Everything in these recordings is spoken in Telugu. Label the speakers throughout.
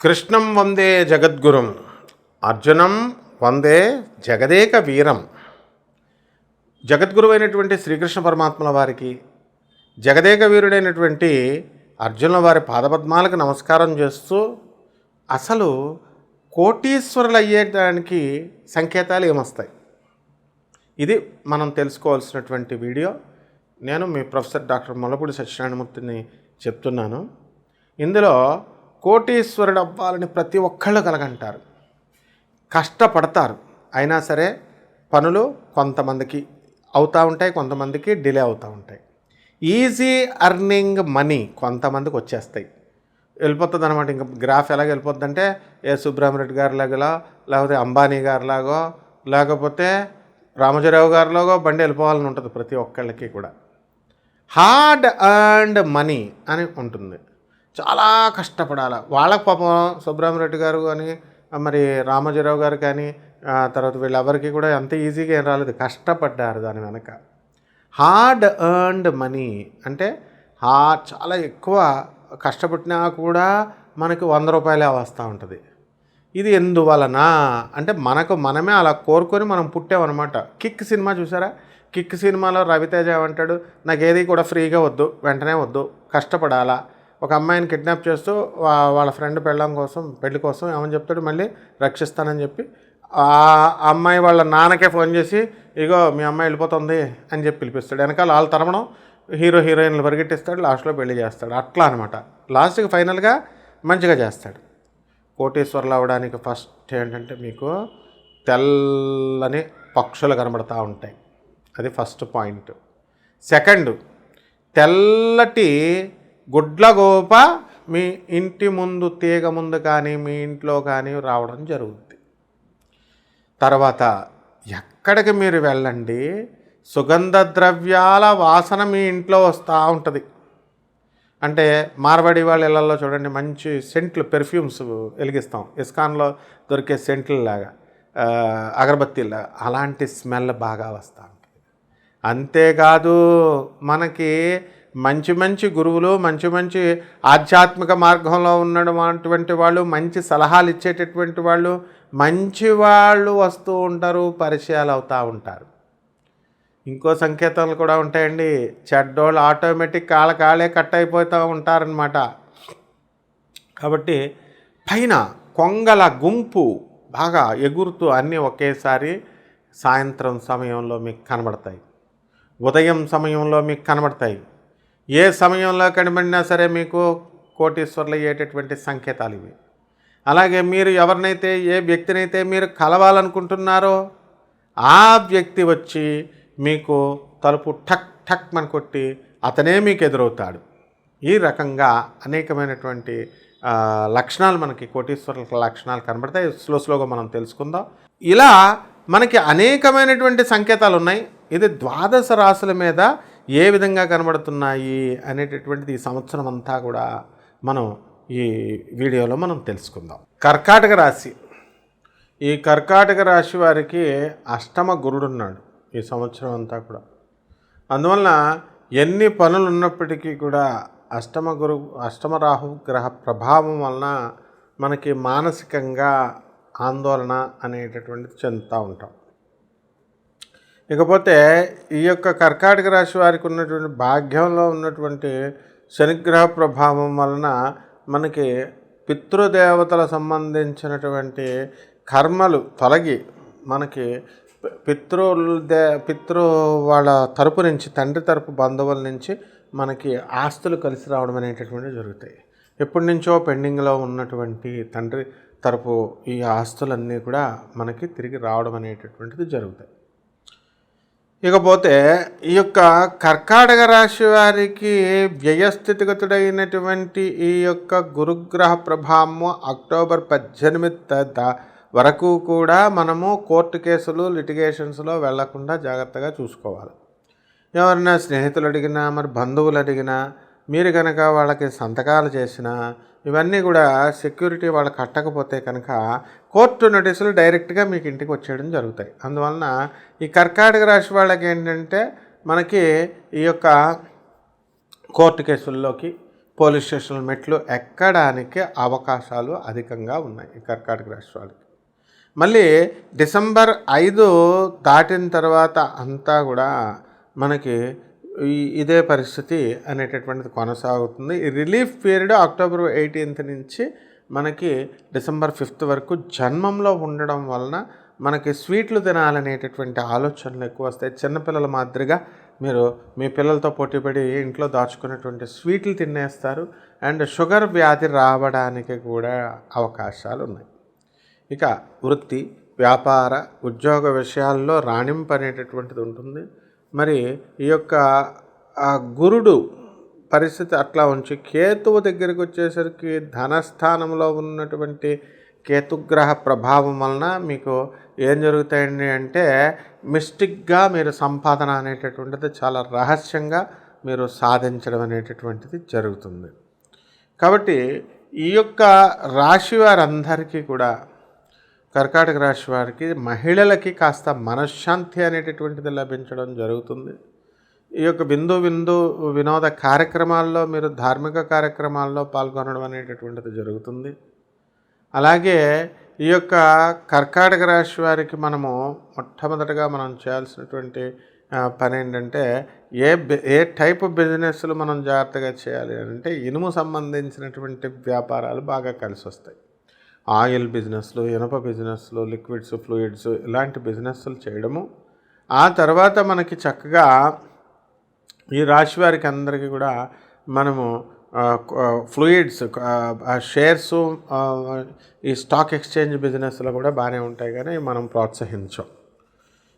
Speaker 1: కృష్ణం వందే జగద్గురుం అర్జునం వందే జగదేక వీరం. జగద్గురువైనటువంటి శ్రీకృష్ణ పరమాత్మల వారికి జగదేక వీరుడైనటువంటి అర్జునుల వారి పాదపద్మాలకు నమస్కారం చేస్తూ అసలు కోటీశ్వరులు అయ్యేదానికి సంకేతాలు ఏమొస్తాయి? ఇది మనం తెలుసుకోవాల్సినటువంటి వీడియో. నేను మీ ప్రొఫెసర్ డాక్టర్ మొలపూడి సత్యనారాయణమూర్తిని చెప్తున్నాను. ఇందులో కోటీశ్వరుడు అవ్వాలని ప్రతి ఒక్కళ్ళు కలగంటారు. కష్టపడతారు. అయినా సరే పనులు కొంతమందికి అవుతూ ఉంటాయి కొంతమందికి డిలే అవుతూ ఉంటాయి. ఈజీ అర్నింగ్ మనీ కొంతమందికి వచ్చేస్తాయి. వెళ్ళిపోతుంది అనమాట ఇంకా గ్రాఫ్ ఎలాగ వెళ్ళిపోతుందంటే ఏ సుబ్రహ్మరెడ్డి గారి లేకపోతే అంబానీ గారిలాగో లేకపోతే రామజరావు గారిలాగో బండి వెళ్ళిపోవాలని ఉంటుంది ప్రతి ఒక్కళ్ళకి కూడా. హార్డ్ అండ్ మనీ అని ఉంటుంది. చాలా కష్టపడాలి. వాళ్ళకు పాపం సుబ్రహ్మరెడ్డి గారు కానీ మరి రామజీరావు గారు కానీ తర్వాత వీళ్ళెవరికి కూడా అంత ఈజీగా ఏం రాలేదు. కష్టపడ్డారు దాని వెనక. హార్డ్ ఎర్న్డ్ మనీ అంటే హా చాలా ఎక్కువ కష్టపడినా కూడా మనకి వంద రూపాయలే వస్తూ ఉంటుంది. ఇది ఎందువలన? అంటే మనకు మనమే అలా కోరుకొని మనం పుట్టామన్నమాట. కిక్ సినిమా చూసారా? కిక్ సినిమాలో రవితేజ ఏమంటాడు? నాకు ఏది కూడా ఫ్రీగా వద్దు వెంటనే వద్దు కష్టపడాలా? ఒక అమ్మాయిని కిడ్నాప్ చేస్తూ వాళ్ళ ఫ్రెండ్ పెళ్ళం కోసం పెళ్ళి కోసం ఏమని చెప్తాడు? మళ్ళీ రక్షిస్తానని చెప్పి ఆ అమ్మాయి వాళ్ళ నాన్నకే ఫోన్ చేసి ఇగో మీ అమ్మాయి వెళ్ళిపోతుంది అని చెప్పి పిలిపిస్తాడు. వెనకాల వాళ్ళు తరమడం హీరో హీరోయిన్లు పరిగెట్టిస్తాడు లాస్ట్లో పెళ్ళి చేస్తాడు. అట్లా అనమాట లాస్ట్కి ఫైనల్గా మంచిగా చేస్తాడు. కోటేశ్వర్లు అవడానికి ఫస్ట్ ఏంటంటే మీకు తెల్లని పక్షులు కనబడతా ఉంటాయి. అది ఫస్ట్ పాయింట్. సెకండ్ తెల్లటి గుడ్లగోప మీ ఇంటి ముందు తీగ ముందు కానీ మీ ఇంట్లో కానీ రావడం జరుగుద్ది. తర్వాత ఎక్కడికి మీరు వెళ్ళండి సుగంధ ద్రవ్యాల వాసన మీ ఇంట్లో వస్తూ ఉంటుంది. అంటే మార్వాడి వాళ్ళ ఇళ్ళల్లో చూడండి మంచి సెంట్లు పెర్ఫ్యూమ్స్ వెలిగిస్తాం. ఇస్కాన్లో దొరికే సెంట్లు లాగా అలాంటి స్మెల్ బాగా వస్తూ ఉంటుంది. అంతేకాదు మనకి మంచి మంచి గురువులు మంచి మంచి ఆధ్యాత్మిక మార్గంలో ఉన్నటువంటి వాళ్ళు మంచి సలహాలు ఇచ్చేటటువంటి వాళ్ళు మంచి వాళ్ళు వస్తూ ఉంటారు పరిచయాలు అవుతూ ఉంటారు. ఇంకో సంకేతాలు కూడా ఉంటాయండి. చెడ్డోళ్ళు ఆటోమేటిక్ కాళ్ళ కాళ్ళే కట్ అయిపోతూ ఉంటారనమాట కాబట్టి పైన కొంగల గుంపు బాగా ఎగురుతూ అన్నీ ఒకేసారి సాయంత్రం సమయంలో మీకు కనబడతాయి. ఉదయం సమయంలో మీకు కనబడతాయి. ఏ సమయంలో కనబడినా సరే మీకు కోటీశ్వర్లు అయ్యేటటువంటి సంకేతాలు ఇవి. అలాగే మీరు ఎవరినైతే ఏ వ్యక్తినైతే మీరు కలవాలనుకుంటున్నారో ఆ వ్యక్తి వచ్చి మీకు తలుపు ఠక్ ఠక్ మన కొట్టి అతనే మీకు ఎదురవుతాడు. ఈ రకంగా అనేకమైనటువంటి లక్షణాలు మనకి కోటీశ్వరుల లక్షణాలు కనబడతాయి. స్లో స్లోగా మనం తెలుసుకుందాం. ఇలా మనకి అనేకమైనటువంటి సంకేతాలు ఉన్నాయి. ఇది ద్వాదశ రాశుల మీద ఏ విధంగా కనబడుతున్నాయి అనేటటువంటిది ఈ సంవత్సరం అంతా కూడా మనం ఈ వీడియోలో మనం తెలుసుకుందాం. కర్కాటక రాశి. ఈ కర్కాటక రాశి వారికి అష్టమ గురుడు ఉన్నాడు ఈ సంవత్సరం అంతా కూడా. అందువలన ఎన్ని పనులు ఉన్నప్పటికీ కూడా అష్టమ గురు అష్టమ రాహు గ్రహ ప్రభావం వలన మనకి మానసికంగా ఆందోళన అనేటటువంటిది చెందుతూ ఉంటాం. ఇకపోతే ఈ యొక్క కర్కాటక రాశి వారికి ఉన్నటువంటి భాగ్యంలో ఉన్నటువంటి శనిగ్రహ ప్రభావం వలన మనకి పితృదేవతల సంబంధించినటువంటి కర్మలు తొలగి మనకి పితృ దే పితృ వాళ్ళ తరపు నుంచి తండ్రి తరపు బంధువుల నుంచి మనకి ఆస్తులు కలిసి రావడం అనేటటువంటివి జరుగుతాయి. ఎప్పటి నుంచో పెండింగ్లో ఉన్నటువంటి తండ్రి తరపు ఈ ఆస్తులన్నీ కూడా మనకి తిరిగి రావడం అనేటటువంటిది జరుగుతాయి. ఇకపోతే ఈ యొక్క కర్కాటక రాశి వారికి వ్యయస్థితిగతుడైనటువంటి ఈ యొక్క గురుగ్రహ ప్రభావము అక్టోబర్ పద్దెనిమిది వరకు కూడా మనము కోర్టు కేసులు లిటిగేషన్స్లో వెళ్ళకుండా జాగ్రత్తగా చూసుకోవాలి. ఎవరైనా స్నేహితులు అడిగినా మరి బంధువులు అడిగినా మీరు కనుక వాళ్ళకి సంతకాలు చేసినా ఇవన్నీ కూడా సెక్యూరిటీ వాళ్ళు కట్టకపోతే కనుక కోర్టు నోటీసులు డైరెక్ట్గా మీకు ఇంటికి వచ్చేయడం జరుగుతాయి. అందువలన ఈ కర్కాటక రాశి వాళ్ళకి ఏంటంటే మనకి ఈ యొక్క కోర్టు కేసుల్లోకి పోలీస్ స్టేషన్ మెట్లు ఎక్కడానికి అవకాశాలు అధికంగా ఉన్నాయి ఈ కర్కాటక రాశి వాళ్ళకి. మళ్ళీ డిసెంబర్ ఐదు దాటిన తర్వాత అంతా కూడా మనకి ఇదే పరిస్థితి అనేటటువంటిది కొనసాగుతుంది. ఈ రిలీఫ్ పీరియడ్ అక్టోబర్ ఎయిటీన్త్ నుంచి మనకి డిసెంబర్ ఫిఫ్త్ వరకు జన్మంలో ఉండడం వలన మనకి స్వీట్లు తినాలనేటటువంటి ఆలోచనలు ఎక్కువ వస్తాయి. చిన్నపిల్లల మాదిరిగా మీరు మీ పిల్లలతో పోటీపడి ఇంట్లో దాచుకున్నటువంటి స్వీట్లు తినేస్తారు. అండ్ షుగర్ వ్యాధి రావడానికి కూడా అవకాశాలు ఉన్నాయి. ఇక వృత్తి వ్యాపార ఉద్యోగ విషయాల్లో రాణింపు అనేటటువంటిది ఉంటుంది. మరి ఈ యొక్క గురుడు పరిస్థితి అట్లా ఉంచి కేతువు దగ్గరికి వచ్చేసరికి ధనస్థానంలో ఉన్నటువంటి కేతుగ్రహ ప్రభావం వలన మీకు ఏం జరుగుతాయండి అంటే మిస్టిక్గా మీరు సంపాదన అనేటటువంటిది చాలా రహస్యంగా మీరు సాధించడం అనేటటువంటిది జరుగుతుంది. కాబట్టి ఈ యొక్క రాశి వారందరికీ కూడా కర్కాటక రాశి వారికి మహిళలకి కాస్త మనశ్శాంతి అనేటటువంటిది లభించడం జరుగుతుంది. ఈ యొక్క బిందు బిందు వినోద కార్యక్రమాల్లో మీరు ధార్మిక కార్యక్రమాల్లో పాల్గొనడం అనేటటువంటిది జరుగుతుంది. అలాగే ఈ యొక్క కర్కాటక రాశి వారికి మనము మొట్టమొదటగా మనం చేయాల్సినటువంటి పని ఏంటంటే ఏ ఏ టైప్ బిజినెస్లు మనం జాగ్రత్తగా చేయాలి అంటే ఇనుము సంబంధించినటువంటి వ్యాపారాలు బాగా కలిసి వస్తాయి ఆయిల్ బిజినెస్లు ఇనప బిజినెస్లు లిక్విడ్స్ ఫ్లూయిడ్స్ ఇలాంటి బిజినెస్లు చేయడము. ఆ తర్వాత మనకి చక్కగా ఈ రాశి వారికి అందరికీ కూడా మనము ఫ్లూయిడ్స్ షేర్స్ ఈ స్టాక్ ఎక్స్చేంజ్ బిజినెస్లో కూడా బాగానే ఉంటాయి కానీ మనం ప్రోత్సహించాం.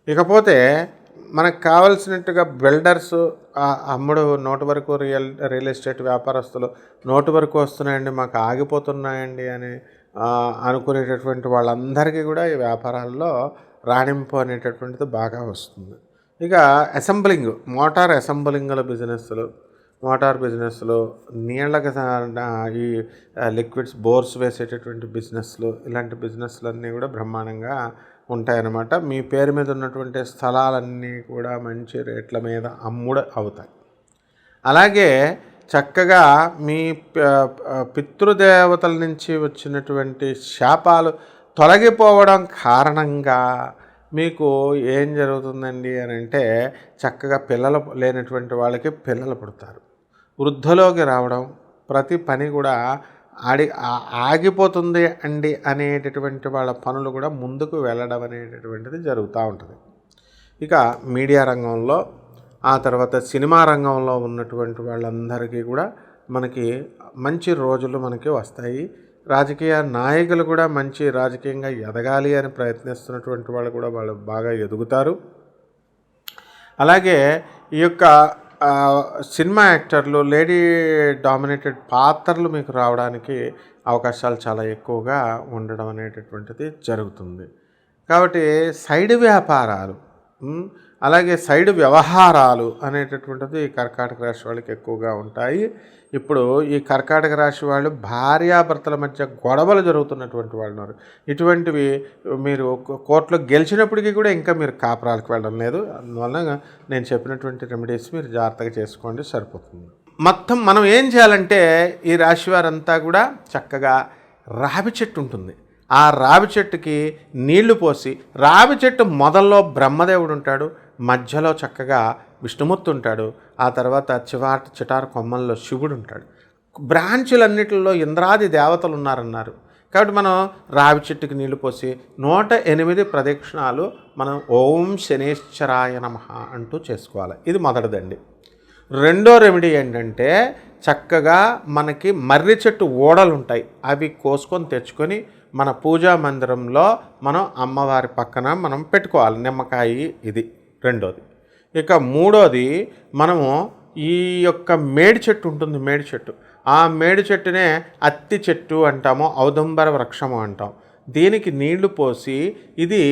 Speaker 1: ఇకపోతే మనకు కావలసినట్టుగా బిల్డర్స్ అమ్ముడు నోటు వరకు రియల్ రియల్ ఎస్టేట్ వ్యాపారస్తులు నోటు వరకు వస్తున్నాయండి మాకు ఆగిపోతున్నాయండి అని అనుకునేటటువంటి వాళ్ళందరికీ కూడా ఈ వ్యాపారాల్లో రాణింపు అనేటటువంటిది బాగా వస్తుంది. ఇక అసెంబ్లింగ్ మోటార్ అసెంబ్లింగ్ల బిజినెస్లు మోటార్ బిజినెస్లు నీళ్ళకి ఈ లిక్విడ్స్ బోర్స్ వేసేటటువంటి బిజినెస్లు ఇలాంటి బిజినెస్లు అన్నీ కూడా బ్రహ్మాండంగా ఉంటాయన్నమాట. మీ పేరు మీద ఉన్నటువంటి స్థలాలన్నీ కూడా మంచి రేట్ల మీద అమ్ముడు అవుతాయి. అలాగే చక్కగా మీ పితృదేవతల నుంచి వచ్చినటువంటి శాపాలు తొలగిపోవడం కారణంగా మీకు ఏం జరుగుతుందండి అని అంటే చక్కగా పిల్లలు లేనటువంటి వాళ్ళకి పిల్లలు పుడతారు. వృద్ధలోకి రావడం ప్రతి పని కూడా ఆడి ఆగిపోతుంది అండి అనేటటువంటి వాళ్ళ పనులు కూడా ముందుకు వెళ్ళడం అనేటటువంటిది జరుగుతూ ఉంటుంది. ఇక మీడియా రంగంలో ఆ తర్వాత సినిమా రంగంలో ఉన్నటువంటి వాళ్ళందరికీ కూడా మనకి మంచి రోజులు మనకి వస్తాయి. రాజకీయ నాయకులు కూడా మంచి రాజకీయంగా ఎదగాలి అని ప్రయత్నిస్తున్నటువంటి వాళ్ళు కూడా వాళ్ళు బాగా ఎదుగుతారు. అలాగే ఈ యొక్క సినిమా యాక్టర్లు లేడీ డామినేటెడ్ పాత్రలు మీకు రావడానికి అవకాశాలు చాలా ఎక్కువగా ఉండడం అనేటటువంటిది జరుగుతుంది. కాబట్టి సైడ్ వ్యాపారాలు అలాగే సైడ్ వ్యవహారాలు అనేటటువంటిది కర్కాటక రాశి వాళ్ళకి ఎక్కువగా ఉంటాయి. ఇప్పుడు ఈ కర్కాటక రాశి వాళ్ళు భార్యాభర్తల మధ్య గొడవలు జరుగుతున్నటువంటి వాళ్ళు ఉన్నారు ఇటువంటివి మీరు కోర్టులో గెలిచినప్పటికీ కూడా ఇంకా మీరు కాపురాలకు వెళ్ళడం లేదు. అందువల్ల నేను చెప్పినటువంటి రెమెడీస్ మీరు జాగ్రత్తగా చేసుకోండి సరిపోతుంది. మొత్తం మనం ఏం చేయాలంటే ఈ రాశి వారంతా కూడా చక్కగా రావి చెట్టు ఉంటుంది. ఆ రావి చెట్టుకి నీళ్ళు పోసి రావి చెట్టు మొదల్లో బ్రహ్మదేవుడు ఉంటాడు మధ్యలో చక్కగా విష్ణుమూర్తి ఉంటాడు ఆ తర్వాత చివాటి చిటారు కొమ్మల్లో శివుడు ఉంటాడు. బ్రాంచులన్నిటిలో ఇంద్రాది దేవతలు ఉన్నారన్నారు. కాబట్టి మనం రావి చెట్టుకి నీళ్ళు పోసి నూట ఎనిమిది ప్రదక్షిణాలు మనం ఓం శనేశ్వరాయ నమ అంటూ చేసుకోవాలి. ఇది మొదటిదండి. రెండో రెమెడీ ఏంటంటే చక్కగా మనకి మర్రి చెట్టు ఓడలు ఉంటాయి అవి కోసుకొని తెచ్చుకొని మన పూజా మందిరంలో మనం అమ్మవారి పక్కన మనం పెట్టుకోవాలి. నిమ్మకాయ ఇది రెండోది. ఇక మూడోది మనము ఈ యొక్క మేడి చెట్టు ఉంటుంది మేడి చెట్టు. ఆ మేడి చెట్టునే అత్తి చెట్టు అంటాము ఔదంబర వృక్షము అంటాం. దీనికి నీళ్ళు పోసి ఇది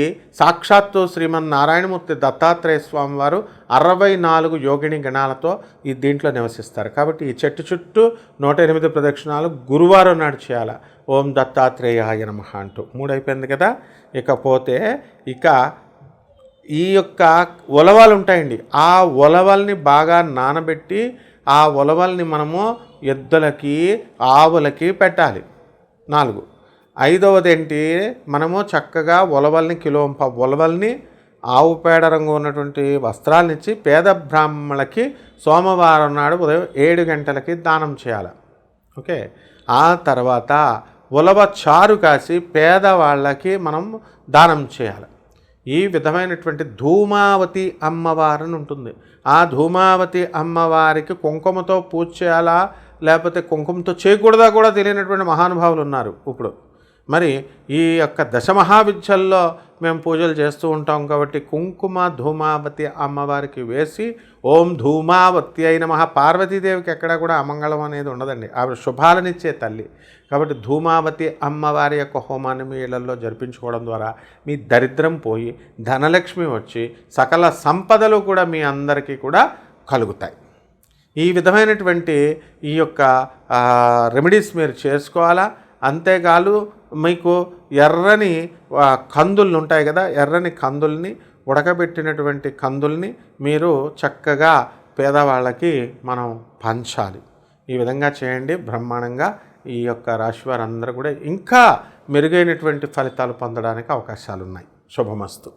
Speaker 1: సాక్షాత్తు శ్రీమన్ నారాయణమూర్తి దత్తాత్రేయ స్వామి వారు అరవై నాలుగు యోగిని గణాలతో ఈ దీంట్లో నివసిస్తారు. కాబట్టి ఈ చెట్టు చుట్టూ నూట ఎనిమిది ప్రదక్షిణాలు గురువారం నాడు చేయాలి. ఓం దత్తాత్రేయాయ నమ అంటూ. మూడైపోయింది కదా? ఇకపోతే ఇక ఈ యొక్క ఉలవలు ఉంటాయండి. ఆ ఉలవల్ని బాగా నానబెట్టి ఆ ఉలవల్ని మనము ఎద్దులకి ఆవులకి పెట్టాలి. నాలుగు. ఐదవది ఏంటి మనము చక్కగా ఉలవల్ని కిలో ప- ఉలవల్ని ఆవు పేడ రంగు ఉన్నటువంటి వస్త్రాలనిచ్చి పేద బ్రాహ్మణులకి సోమవారం నాడు ఉదయం ఏడు గంటలకి దానం చేయాలి. ఓకే? ఆ తర్వాత ఉలవ చారు కాసి పేదవాళ్ళకి మనం దానం చేయాలి. ఈ విధమైనటువంటి ధూమావతి అమ్మవారని ఉంటుంది. ఆ ధూమావతి అమ్మవారికి కుంకుమతో పూజ చేయాలా? లేకపోతే కుంకుమతో చేయకూడదా కూడా తెలియనటువంటి మహానుభావులు ఉన్నారు ఇప్పుడు. మరి ఈ యొక్క దశమహావిద్యల్లో మేము పూజలు చేస్తూ ఉంటాం కాబట్టి కుంకుమ ధూమావతి అమ్మవారికి వేసి ఓం ధూమావతి అయిన మహా పార్వతీదేవికి ఎక్కడ కూడా అమంగళం అనేది ఉండదండి. ఆవిడ శుభాలనిచ్చే తల్లి. కాబట్టి ధూమావతి అమ్మవారి యొక్క హోమాన్ని మీ ఇళ్ళలో జరిపించుకోవడం ద్వారా మీ దరిద్రం పోయి ధనలక్ష్మి వచ్చి సకల సంపదలు కూడా మీ అందరికీ కూడా కలుగుతాయి. ఈ విధమైనటువంటి ఈ యొక్క రెమెడీస్ మీరు చేసుకోవాలా? అంతేకాదు మీకు ఎర్రని ఆ, కందులు ఉంటాయి కదా ఎర్రని కందుల్ని ఉడకబెట్టినటువంటి కందుల్ని మీరు చక్కగా పేదవాళ్ళకి మనం పంచాలి. ఈ విధంగా చేయండి. బ్రహ్మాండంగా ఈ యొక్క రాశి వారందరూ కూడా ఇంకా మెరుగైనటువంటి ఫలితాలు పొందడానికి అవకాశాలు ఉన్నాయి శుభమస్తు.